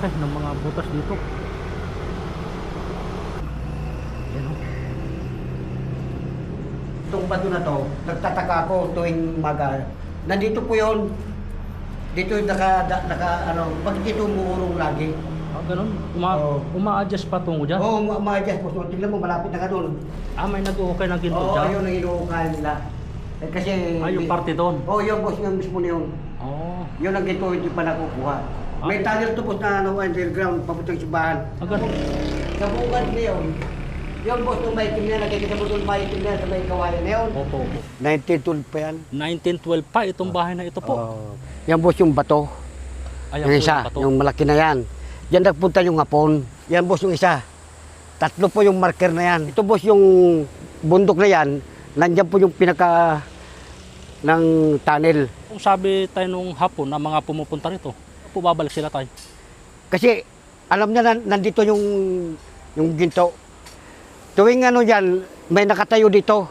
Laki ng mga butas dito. Yan o. Itong bato na to, nagtataka ako tuwing maga. Nandito po yun. Dito yung naka, naka ano, bakit dito umuurong lagi? Ah, ganun. Uma Oo. Uma-adjust pa tungo dyan. Oo, oh, ma-adjust po. Tingnan mo, malapit na ka doon. Ah, may nag-uukay ng ginto Oo, dyan. yun ang inuukahan nila. Eh, kasi... Ah, yung parte doon. Oo, oh, yun boss, yung mismo na yun. Oo. Yun ang ginto, hindi pa nakukuha. May tunnel to boss na ano, underground, papuntang simbahan. Ah, ganun. Sa bungad na yun. Yun boss, nung may itim na, nakikita mo doon may itim na sa may kawayan na yun. Opo, opo. 1912 pa yan. 1912 pa itong bahay na ito po. Oo. yan boss yung bato. Ayan yung po isa, bato. yung malaki na yan. Yan nagpunta yung hapon. Yan boss yung isa. Tatlo po yung marker na yan. Ito boss yung bundok na yan. Nandyan po yung pinaka ng tunnel. Kung sabi tayo nung hapon na mga pumupunta rito, po babalik sila tayo. Kasi alam niya na nandito yung yung ginto. Tuwing ano yan, may nakatayo dito.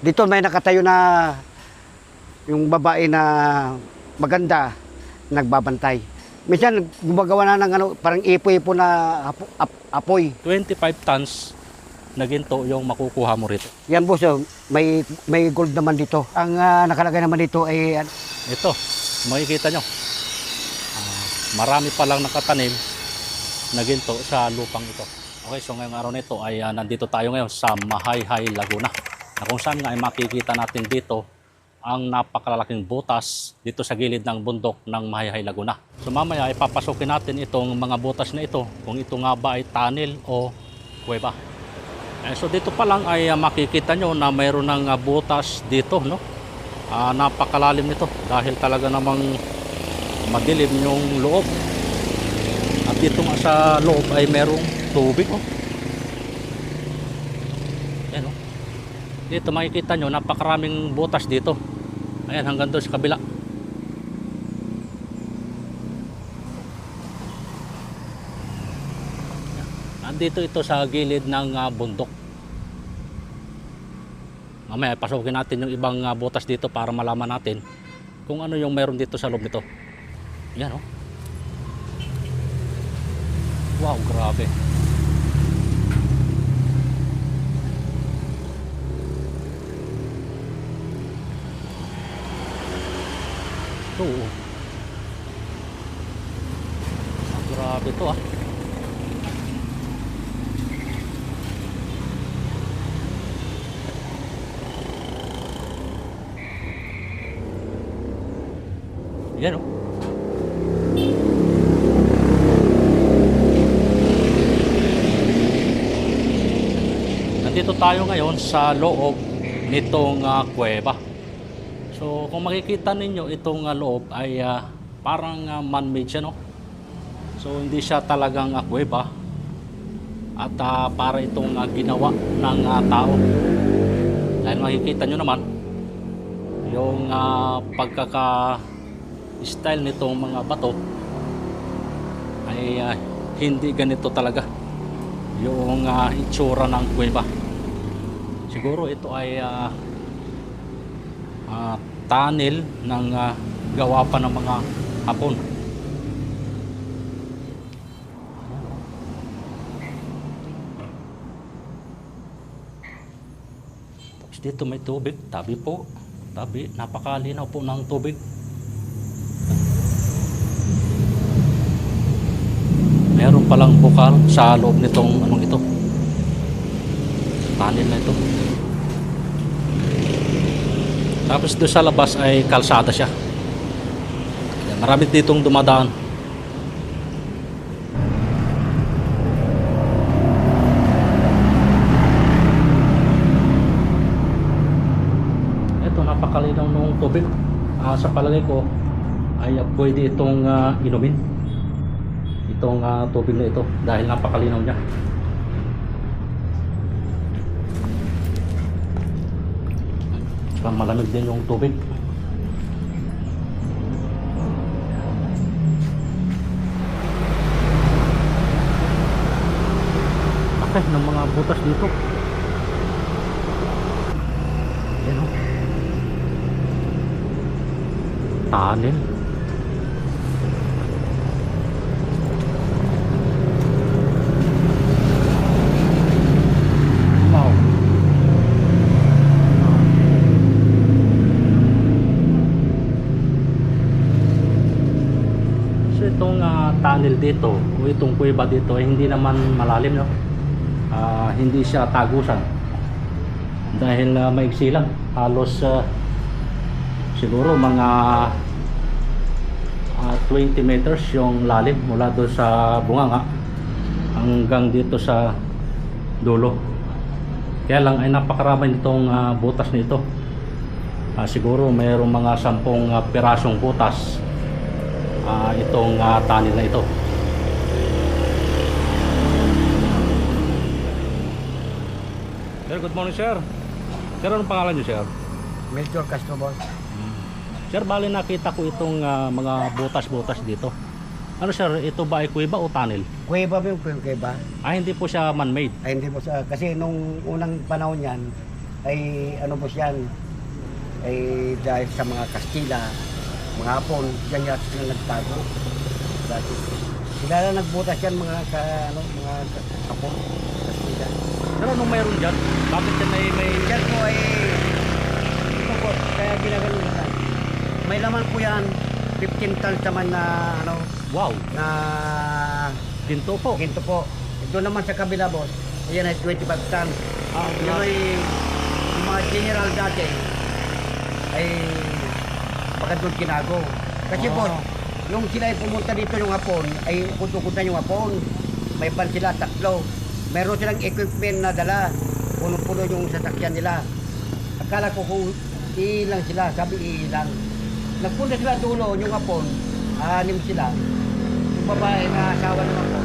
Dito may nakatayo na yung babae na maganda nagbabantay. Minsan gumagawa na ng ano, parang ipo-ipo na apo, ap- apoy. 25 tons na ginto yung makukuha mo rito. Yan boss, oh, may may gold naman dito. Ang ah, nakalagay naman dito ay an- Ito, makikita nyo. Marami palang nakatanim na ginto sa lupang ito. Okay, so ngayong araw nito ay ah, nandito tayo ngayon sa Mahayhay, Laguna. Na kung saan nga ay makikita natin dito ang napakalalaking butas dito sa gilid ng bundok ng Mahayhay, Laguna. So mamaya ay papasukin natin itong mga butas na ito kung ito nga ba ay tunnel o kuweba. Eh, so dito pa lang ay ah, makikita nyo na mayroon ng ah, butas dito, no? Ah, napakalalim nito dahil talaga namang madilim yung loob. At dito nga sa loob ay merong tubig. Oh. Yan oh. Dito makikita nyo napakaraming butas dito. Ayan hanggang doon sa kabila. Nandito ito sa gilid ng ah, bundok. Mamaya pasukin natin yung ibang ah, butas dito para malaman natin kung ano yung meron dito sa loob nito. Yan oh. Wow, grabe. Ito oh. Ah, grabe to ah. Yan oh. Nandito tayo ngayon sa loob nitong ah, kuweba. So kung makikita ninyo itong ah, loob ay ah, parang ah, man-made no. So hindi siya talagang ah, kuweba at ah, para itong ah, ginawa ng ah, tao. Dahil makikita nyo naman yung ah, pagkaka style nitong mga bato ay ah, hindi ganito talaga yung ah, itsura ng kuweba. Siguro ito ay ah, ah, tunnel ng ah, gawa pa ng mga hapon. Tapos dito may tubig, tabi po. Tabi, napakalinaw po ng tubig. Meron palang bukal sa loob nitong anong ito. Tunnel na ito. Tapos doon sa labas ay kalsada siya. Marami ditong dumadaan. Ito napakalinaw nung tubig. Ah, sa palagay ko ay pwede itong ah, inumin itong ah, tubig na ito dahil napakalinaw niya. Saka malamig din yung tubig. Laki ng mga butas dito. Yan o. Tunnel. itong ah, tunnel dito o itong kuweba dito ay hindi naman malalim no. Ah, hindi siya tagusan. Dahil uh, maigsi lang. Halos ah, siguro mga ah, 20 meters yung lalim mula doon sa bunganga hanggang dito sa dulo. Kaya lang ay napakaramay nitong ah, butas nito. Ah, siguro mayroong mga sampung ah, pirasong butas ah, itong ah, tunnel na ito. Sir, good morning sir. Sir, anong pangalan niyo sir? Melchor Castro boss. Sir, bali nakita ko itong ah, mga butas-butas dito. Ano sir, ito ba ay kuweba o tunnel? Kuweba ba yung kuweba? Ah, hindi po siya man-made. Ay hindi po sa kasi nung unang panahon yan ay ano po siyan ay dahil sa mga Kastila, mga Hapon, yan yata sila nagtago. Dati. Sila na nagbutas yan mga ka, ano, mga Hapon, Kastila. Pero anong mayroon dyan? Bakit yan ay may... Yan po ay ito po, kaya ginagano nila. May laman po yan, 15 tons naman na ano, Wow, na ginto po. ginto po. Ito naman sa kabila boss, ayan ay 25 tons. Ah, Yun ay yung mga general dati ay baka doon kinago. Kasi Ah. po, yung sila ay pumunta dito yung hapon, ay kuntukunta yung hapon. May ban sila, tatlo. Meron silang equipment na dala. Puno-puno yung sasakyan nila. Akala ko kung ilang sila, sabi ilang. Nagpunta sila dulo, yung hapon, anim sila. Yung babae na asawa naman po,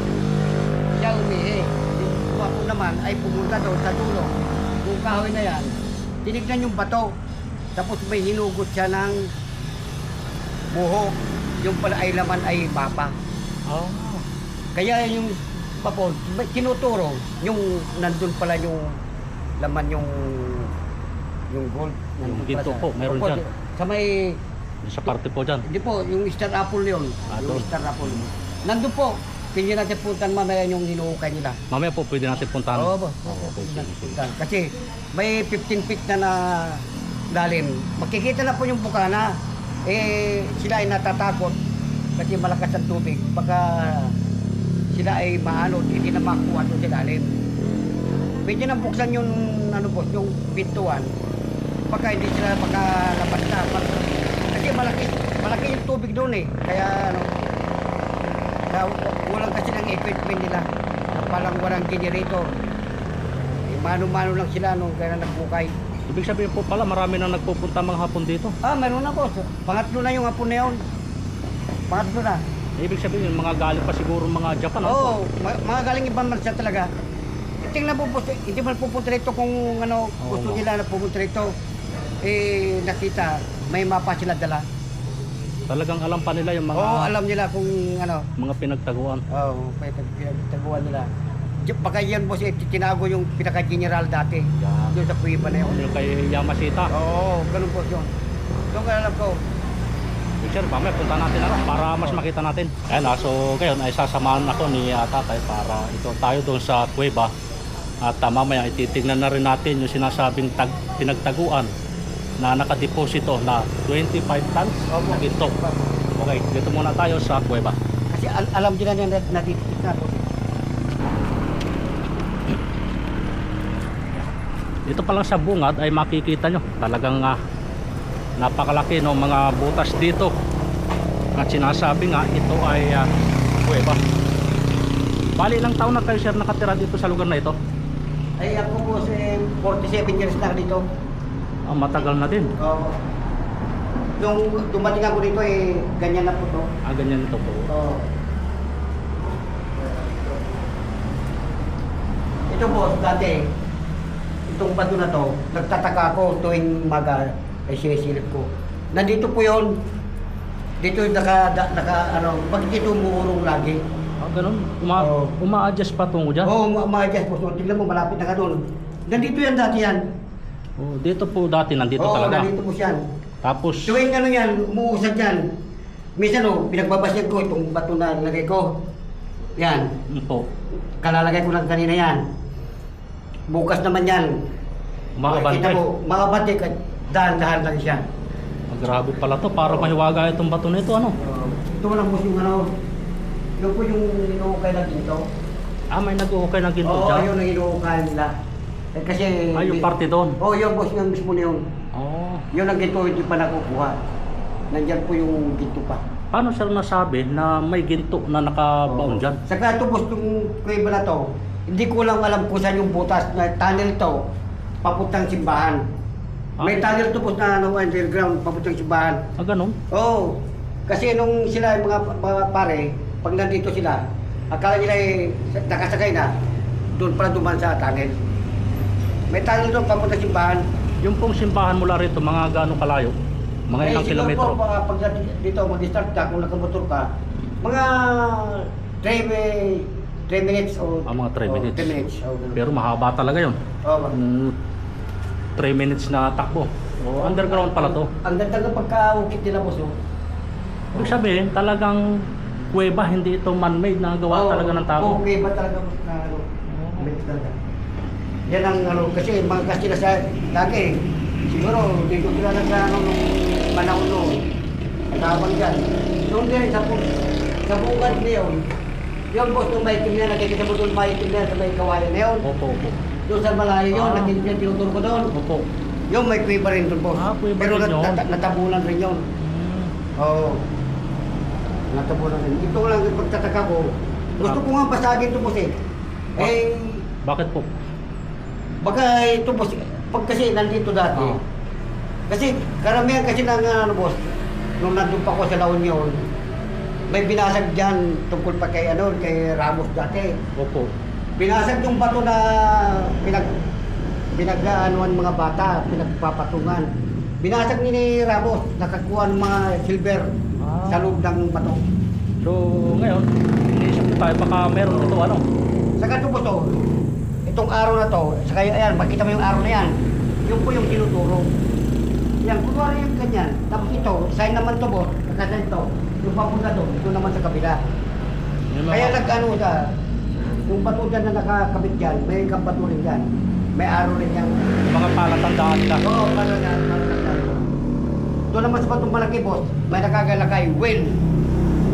siya umihi. Yung hapon naman ay pumunta doon sa dulo. Yung kahoy na yan, tinignan yung bato. Tapos may hinugot siya ng buho. Yung pala ay laman ay papa. Oh. Kaya yung papon, may tinuturo yung nandun pala yung laman yung yung gold. Yung ginto po, meron Opo, dyan. Sa may, Sa parte po dyan. hindi po, yung star apple yun. Ah, yung doon. star apple. Nandun po. Pindi natin puntan mamaya yung hinuhukay nila. Mamaya po pwede natin puntahan. Oo po. Okay, sige, sige. Puntahan. Kasi may 15 feet na na lalim. Makikita na po yung bukana. Eh, sila ay natatakot kasi malakas ang tubig. Baka sila ay maano, hindi na makuha doon sa lalim. Pwede na buksan yung, ano po, yung pintuan. Baka hindi sila makalabas na. Baka- Kasi malaki, malaki yung tubig doon eh. Kaya ano, kaya walang kasi ng equipment nila. Palang walang generator. Eh, mano-mano lang sila nung kaya nagbukay. Ibig sabihin po pala marami nang nagpupunta mga hapon dito. Ah, meron na boss. Pangatlo na yung hapon na yun. Pangatlo na. Ibig sabihin mga galing pa siguro mga Japan. Oo, ma- mga galing ibang bansa talaga. Tingnan po po, hindi man pupunta rito kung ano, Oo. gusto nila na pupunta rito. Eh, nakita, may mapa sila dala. Talagang alam pa nila yung mga Oo, alam nila kung ano, mga pinagtaguan. Oo, may pinagtaguan nila. Di- Baka yan boss, eh, tinago yung pinaka-general dati. Yan. Doon sa Puiba na yun. Yung kay Yamashita. Oo, ganun po yun. Doon ka alam ko. Sir, mamaya punta natin ano, para mas makita natin. Ayan ah, so ngayon ay sasamahan ako ni ah, tatay para ito tayo doon sa kuweba. At ah, mamaya ititignan na rin natin yung sinasabing tag, pinagtaguan na nakadeposito na 25 tons Opo. na ginto. Okay, dito muna tayo sa kuweba. Kasi al- alam nila na natitik na to. Dito pa lang sa bungad ay makikita nyo talagang ah, napakalaki ng mga butas dito. At sinasabi nga ito ay uh, kuweba. Bali ilang taon na kayo sir nakatira dito sa lugar na ito? Ay ako po si 47 years na dito. Ah, matagal na din. Oo. Nung dumating ako dito eh, ganyan na po to. Ah, ganyan ito po. Oo. Ito po, dati, itong bato na to, nagtataka ako tuwing maga ay sinisilip ko. Nandito po yon Dito yung naka, da- naka, ano, bakit ito umuurong lagi? Ah, ganun. Uma Oo. uma-adjust pa tungo dyan. Oo, oh, ma-adjust po. So, tignan mo, malapit na ka doon. Nandito yan dati yan. Oh, dito po dati nandito Oo, talaga. nandito po siyan. Tapos Tuwing ano yan, umuusad yan. Minsan oh, pinagbabasyan ko itong bato na nilagay ko. Yan, mm, po, kalalagay ko lang kanina yan. Bukas naman yan. umaabante. Kita mo, makabante ka, dahan-dahan lang siya. Ah, grabe pala to para mahiwaga itong bato nito ano. Uh, ito lang po yung ano, Yun po yung inuukay na ginto. Ah, may nag-uukay ng ginto Oo, dyan? yun ang inuukay nila. Eh, kasi... Ah, yung party doon? Oo, yun boss, yung mismo na yun. Oh. Yun ang ginto, hindi pa nakukuha. Nandyan po yung ginto pa. Paano sir nasabi na may ginto na nakabaon Oo. dyan? Saka ito boss, yung kuweba na to, hindi ko lang alam kung saan yung butas na tunnel to, papuntang simbahan. May Ah. tunnel to boss na ano, underground, papuntang simbahan. Ah, ganun? Oo. Kasi nung sila yung mga, mga pare, pag nandito sila, akala nila eh, nakasakay na, doon pala duman sa tunnel. May tunnel doon papuntang simbahan. Yung pong simbahan mula rito, mga gaano kalayo? Mga Eh, ilang siguro kilometro? Po, pag, pag dito mag-start ka, kung nakamotor ka, mga 3 mi- 3 minutes o Ah, mga 3 o, minutes. 3 minutes. Oh. Pero mahaba talaga yun. Oo. Mm, 3 minutes na takbo. O, underground pala to. Ang ganda ng pagkaukit nila boss. Oh. Ibig sabihin, talagang kuweba, hindi ito man-made na gawa Oo, talaga ng tao. Okay ba talaga boss na ano? made talaga. Yan ang ano, kasi mga Kastila sa lagi. Siguro, dito sila nagkano nung panahon noon. Tabang dyan. Doon din, sa, sa bukad na yun. Yun boss, nung may itim na, nakikita mo doon may itim na sa may kawayan na yun. Opo, opo. Doon sa malayo yun, Ah. nakikita yung tinuturo ko doon. Opo. Yung may kuiba rin doon boss. Ah, kuweba Pero rin nat- nat- natabunan rin yun. Mm. Oo. Natabunan rin. Ito lang yung pagtataka ko. Gusto ko nga basagin ito boss eh. Eh, Bakit po? baka ito boss, pag kasi nandito dati. Ah. Kasi karamihan kasi ng ano boss, nung nandun pa ako sa La Union, may binasag dyan tungkol pa kay ano, kay Ramos dati. Opo. Binasag yung bato na pinag pinag-aanuan mga bata, pinagpapatungan. Binasag ni, ni Ramos, nakakuha ng mga silver Ah. sa loob ng bato. So, ngayon, iniisip ko tayo, baka meron ito, ano? Saka ito po to, itong araw na to, saka ayan, makita mo yung araw na yan, yun po yung tinuturo. Yan, kunwari yung ganyan. Tapos ito, sign naman to boss, nakasign to, yung papunta doon, ito naman sa kabila. Kaya nag-ano siya, yung bato dyan na nakakabit dyan, may kabato rin dyan. May araw rin yan. mga palatandaan nila. Oo, para nga. Doon naman sa batong malaki boss, may nakagalakay, win.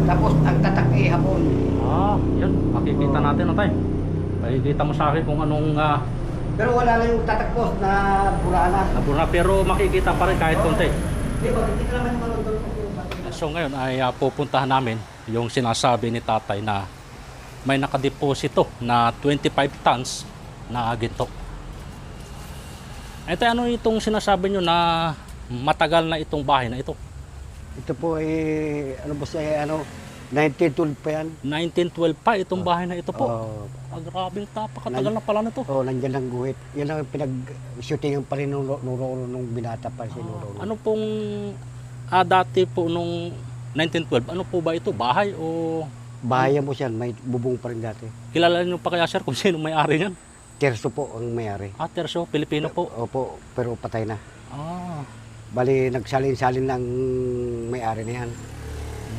Tapos ang tatak eh hapon. Ah, yun. Makikita Oo. natin, no, tay? Makikita mo sa akin kung anong uh, Pero wala na yung tatak boss na burana. nabuna. Pero makikita pa rin kahit konti. Di ba, hindi ka naman yung. So ngayon ay ah, pupuntahan namin yung sinasabi ni tatay na may nakadeposito na 25 tons na ginto. Ito ano itong sinasabi nyo na matagal na itong bahay na ito? Ito po eh, ano boss eh, ano, 1912 pa yan. 1912 pa itong bahay na ito po. Oo. Ah, grabing napakatagal na pala nito. Oh, nandyan ang guhit. Yan ang pinag-shooting pa rin nung, nung, nung, nung binata pa si Nuro. Ano pong ah, dati po nung 1912, ano po ba ito? Bahay o Bahayan mo siyan, may bubong pa rin dati. kilala niyo pa kaya sir kung sino may-ari niyan? Terso po ang mayari. Ah, Terso, Pilipino po. Opo, pero patay na. Ah, Bali, nagsalin-salin lang may-ari na yan.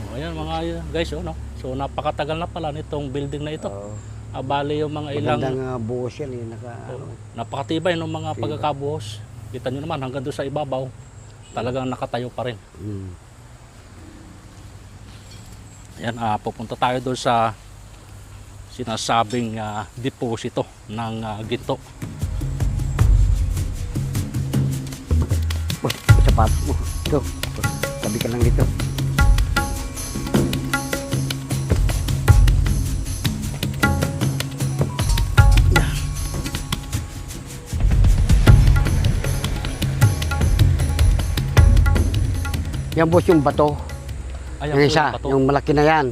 oh, ayan mga guys, oh, no? So napakatagal na pala nitong building na ito. Oo. Ah, bali yung mga ilang Magandang uh, buhos yan eh. Naka, ano, napakatibay ng mga Tibay. pagkakabuhos. Kita nyo naman hanggang doon sa ibabaw, talagang nakatayo pa rin. mm. Ayan, ah, pupunta tayo doon sa sinasabing ah, deposito ng ah, ginto. Boss, sapatos mo. Ito, tabi ka lang dito. Yan boss yung bato. Ayan yung isa, yung malaki na yan.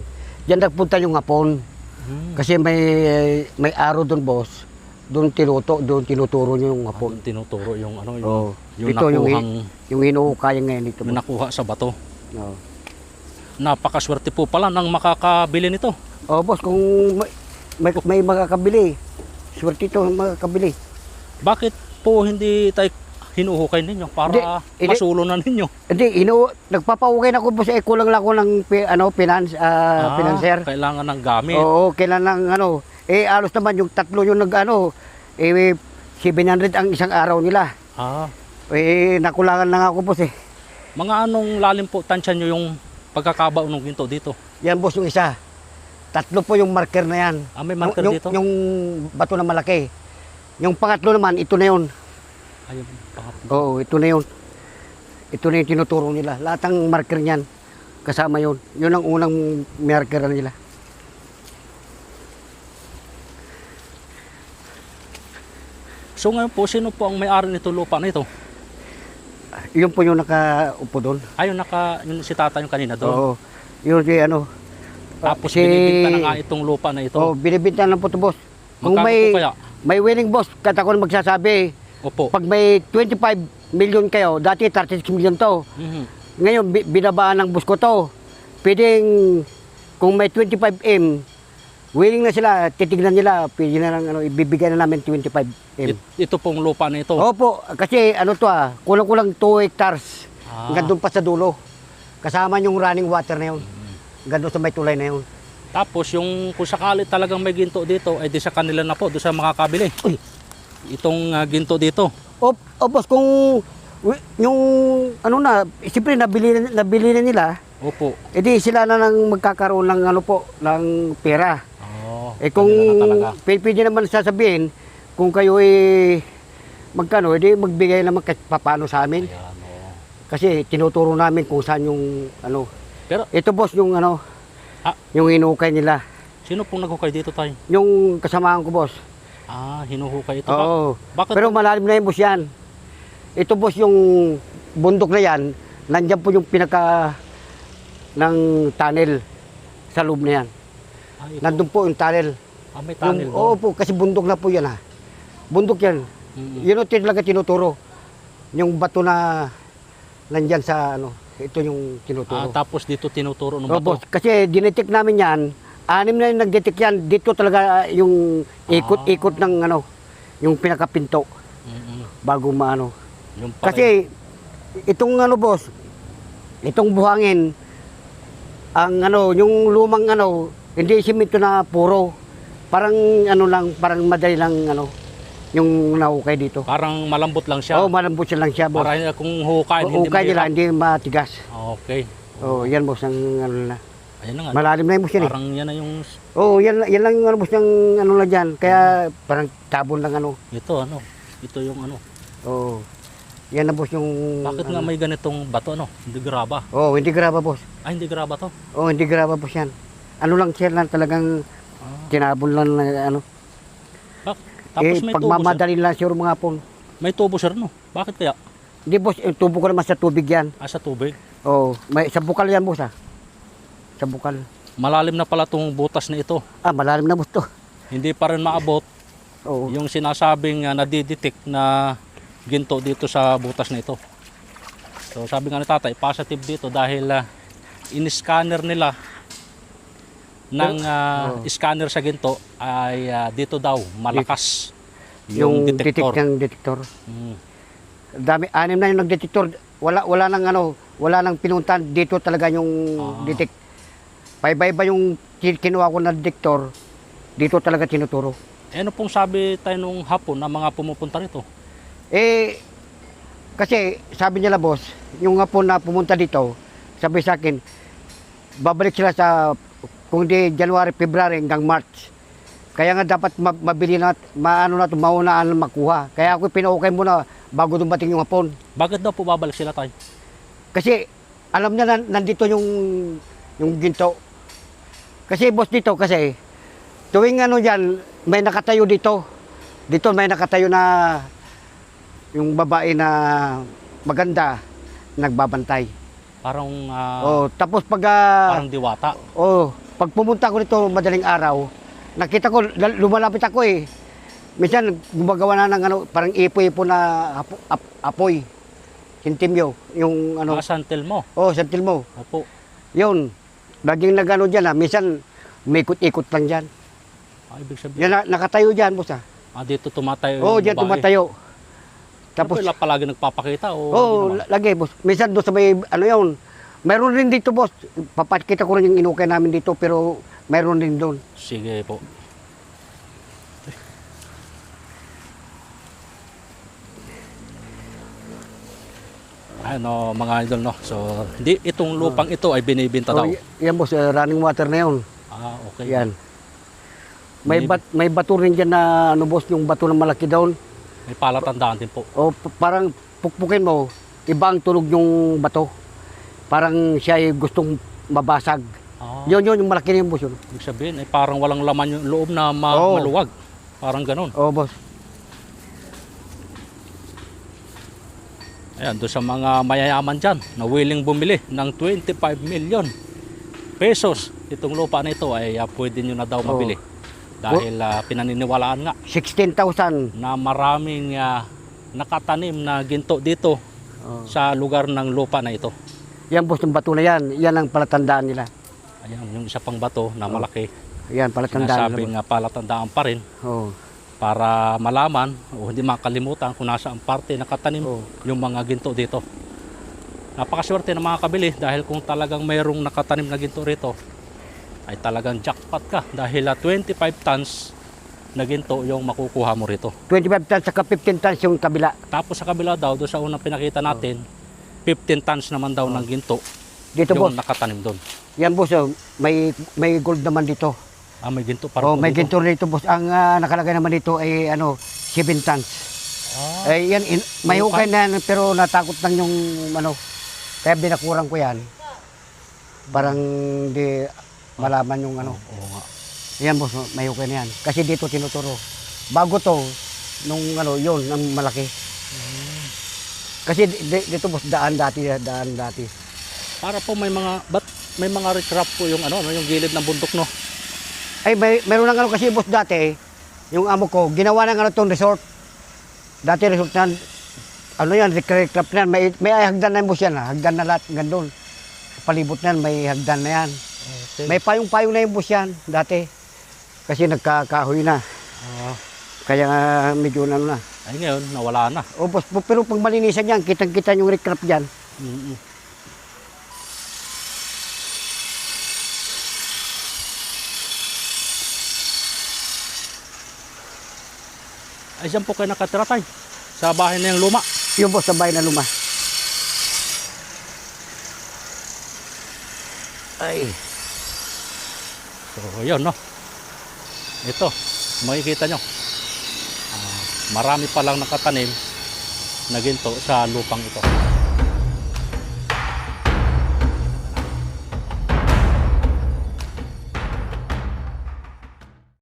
Diyan nagpunta yung hapon. Hmm. Kasi may may araw doon boss. Doon tinuto, doon tinuturo niyo yung Ah, hapon. doon tinuturo yung ano yung, Oh, yung ito yung, nakuhang yung hinuukaya ngayon dito. yung nakuha sa bato. Oh. Napakaswerte po pala ng makakabili nito. oh, boss, kung may, may, may makakabili, swerte ito makakabili. Bakit po hindi tayo hinuhukay ninyo para Hindi, masulo na ninyo? Hindi, inu, nagpapaukay na ako boss, eh, kulang lang ako ng pi- ano, finance, ah, financer. Kailangan ng gamit. Oo, kailan ng ano, eh, alos naman yung tatlo yung nag, ano, eh, 700 ang isang araw nila. Ah, Eh, nakulangan lang ako boss eh. mga anong lalim po tansya nyo yung pagkakabaon ng ginto dito? Yan boss yung isa. Tatlo po yung marker na yan. Ah, may marker yung, dito? Yung bato na malaki. Yung pangatlo naman, ito na yun. Ayun, pangatlo. Oo, ito na yun. Ito na yung tinuturo nila. Lahat ng marker niyan, kasama yun. Yun ang unang marker nila. So ngayon po, sino po ang may-ari nito lupa na ito? Yun po yung nakaupo doon. Ayun, naka, yung si tata yung kanina doon. Oo. Yun si ano. Tapos si- binibinta na nga itong lupa na ito. Oo, binibinta lang po ito, boss. Kung Magkano may, po kaya? may willing boss, kata ko na magsasabi, Opo. pag may 25 million kayo, dati 36 million to. Mhm. Ngayon, bi- binabaan ng bus ko to. Pwedeng, kung may 25M, willing na sila, titignan nila, pwede na lang, ano, ibibigay na namin 25M. It- ito pong lupa na ito. Opo, kasi ano to ah, kulang-kulang 2 hectares. Ah. Hanggang doon pa sa dulo. Kasama yung running water na yun. Mm-hmm. Hanggang doon sa may tulay na yun. Tapos yung kung sakali talagang may ginto dito, ay di sa kanila na po, doon sa makakabili. Uy. Itong ah, ginto dito. O, o boss, kung yung ano na, siyempre nabili, na- nabili na nila, Opo. edi sila na nang magkakaroon ng ano po, ng pera. Oh, Eh kung na pwede naman sasabihin, kung kayo eh magkano, edi magbigay naman kahit papano sa amin. Ayan, oh. Kasi tinuturo namin kung saan yung ano. Pero Ito boss yung ano, Ah. yung inukay nila. sino pong naghukay dito tayo? Yung kasamahan ko boss. Ah, hinuhukay ito ba? Oo. Bakit? Pero malalim na yung boss yan. Ito boss yung bundok na yan, nandyan po yung pinaka ng tunnel sa loob na yan. ah, ito. Nandun po yung tunnel. Ah, may tunnel Yung, oo po, kasi bundok na po yan ha. Bundok yan. Mm-mm. Yun ang talaga tinuturo. Yung bato na nandyan sa ano, ito yung Ah, tinuturo. tapos dito tinuturo ng Opo, bato. kasi dinetek namin yan, anim na yung nagdetek yan, dito talaga yung ikot-ikot ng ano, yung pinakapinto bago maano. Yung pala- Kasi itong ano boss, itong buhangin, ang ano, yung lumang ano, hindi simento na puro. Parang ano lang, parang madali lang ano, yung nahukay dito. parang malambot lang siya. Oo, oh, malambot siya lang siya boss. Para kung hukayin, hindi Hukay nila, mahirap. hindi matigas. Okay. Oh, yan boss, ang ano na. Ayan na nga. Malalim na yung boss yan eh. Parang yan na yung Oo, oh, yan, yan lang yung ano boss, yung ano na dyan. Kaya parang tabon lang ano. ito ano. Ito yung ano. Oo. Yan na boss yung... Bakit ano. nga may ganitong bato ano? Hindi graba. Oo, hindi graba boss. Ay, hindi graba to. Oo, hindi graba boss yan. Ano lang siya lang talagang Ah. tinabon lang na ano. Bak tapos eh, may tubo sir. pagmamadali lang siguro mga pon. May tubo sir no? Bakit kaya? Hindi boss, eh, tubo ko naman sa tubig yan. Ah, sa tubig. Oo, may sa bukal yan boss ah. Sa bukal. Malalim na pala tong butas na ito. Ah, malalim na boss to. Hindi pa rin maabot Oo. yung sinasabing uh, nadidetect na ginto dito sa butas na ito. So sabi nga ni tatay, positive dito dahil uh, in-scanner nila ng Oh. scanner sa ginto ay ah, dito daw malakas yung, yung, detector. detect ng detector. Mm. Dami, anim na yung nag-detector. Wala, wala nang ano, wala nang pinuntan. Dito talaga yung Ah. detect. Paiba-iba yung kin- kinuha ko na detector. Dito talaga tinuturo. Eh, ano pong sabi tayo nung hapon na mga pumupunta rito? Eh, kasi sabi nila boss, yung po na pumunta dito, sabi sa akin, babalik sila sa, kung di January, February hanggang March. Kaya nga dapat ma- mabili na, maano na ito, maunaan na makuha. Kaya ako pinaukay muna bago dumating yung hapon. Bakit daw po babalik sila tayo? Kasi alam niya na nandito yung, yung ginto. Kasi boss dito, kasi tuwing ano dyan, may nakatayo dito. Dito may nakatayo na yung babae na maganda nagbabantay. Parang ah, Oh, tapos pag ah, parang diwata. oh, pag pumunta ko dito madaling araw, nakita ko lumalapit ako eh. Minsan gumagawa na ng ano, parang ipo-ipo na apo, ap- apoy. Sintimyo, yung ano, Mga santel mo. oh, santil mo. Opo. Yun, laging nagano dyan ha. Minsan, umikot-ikot lang dyan. Ah, ibig sabihin. Yan, na, nakatayo dyan, boss ha. Ah, dito tumatayo Oo, oh, yung dyan tumatayo. Tapos, Ano palagi nagpapakita o oo, oh, lagi, boss. Minsan doon sa may, ano yun, mayroon rin dito, boss. Papakita ko rin yung inukay namin dito, pero mayroon din doon. Sige po. Ano mga idol no. So, hindi itong lupang ito ay binibenta daw. Oh, yan, boss, eh, running water na yun. Ah, okay. Yan. May, May- bat, may bato rin dyan na ano boss, yung bato na malaki doon. May palatandaan din po. O p- parang pukpukin mo, iba ang tunog yung bato. Parang siya ay gustong mabasag. Ah, Yun yun, yung malaki na yung boss yun. ibig sabihin, ay parang walang laman yung loob na ma- Oo. maluwag. Parang ganun. Oo boss. Ayan, doon sa mga mayayaman dyan na willing bumili ng 25 million pesos. Itong lupa na ito ay ah, pwede nyo na daw mabili. Dahil ah, pinaniniwalaan nga 16,000. na maraming ah, nakatanim na ginto dito Oh. sa lugar ng lupa na ito. Yan boss, yung bato na yan. Yan ang palatandaan nila. Ayan, yung isa pang bato na malaki. Yan, palatandaan Sinasabing nila. nga palatandaan pa rin Oo. Para malaman o hindi makalimutan kung nasa ang parte nakatanim Oo. yung mga ginto dito. Napakaswerte ng mga kabili dahil kung talagang mayroong nakatanim na ginto rito ay talagang jackpot ka dahil ah, 25 tons na ginto yung makukuha mo rito. 25 tons saka 15 tons yung kabila. Tapos sa kabila daw, doon sa unang pinakita natin, 15 tons naman daw ng ginto Dito yung boss, nakatanim doon. yan boss, oh, may, may gold naman dito. Ah, may ginto para Oh, may ginto dito boss. Ang ah, nakalagay naman dito ay ano, 7 tons. Ah, Eh, yan, in, may hukay na yan, pero natakot lang yung ano, kaya binakurang ko yan. Parang di malaman yung ano. oo nga. Yan boss, may hukay na yan. Kasi dito tinuturo. Bago to, nung ano, yun, ang malaki. Kasi di- di- dito boss, daan dati, daan dati. Para po may mga, ba't may mga recrap po yung ano, ano, yung gilid ng bundok, no? Ay, may, meron ng ano kasi boss dati, yung amo ko, ginawa ng ano tong resort. Dati resort na, ano yan, recreative na yan, may, may hagdan na yung boss yan, ha? hagdan na lahat, gandun. Palibot na yan, may hagdan na yan. Okay. May payong-payong na yung boss yan, dati. Kasi nagkakahoy na, Ah, kaya nga medyo ano na. ay ngayon, nawala na. O boss, pero pag malinisan yan, kitang-kita yung recraft dyan. Mm-mm. Ay, saan po kayo nakatira tayo? Sa bahay na yung luma. Yung boss sa bahay na luma. Ay, So, yun, no? Ito, makikita nyo. Ah, marami palang nakatanim na ginto sa lupang ito.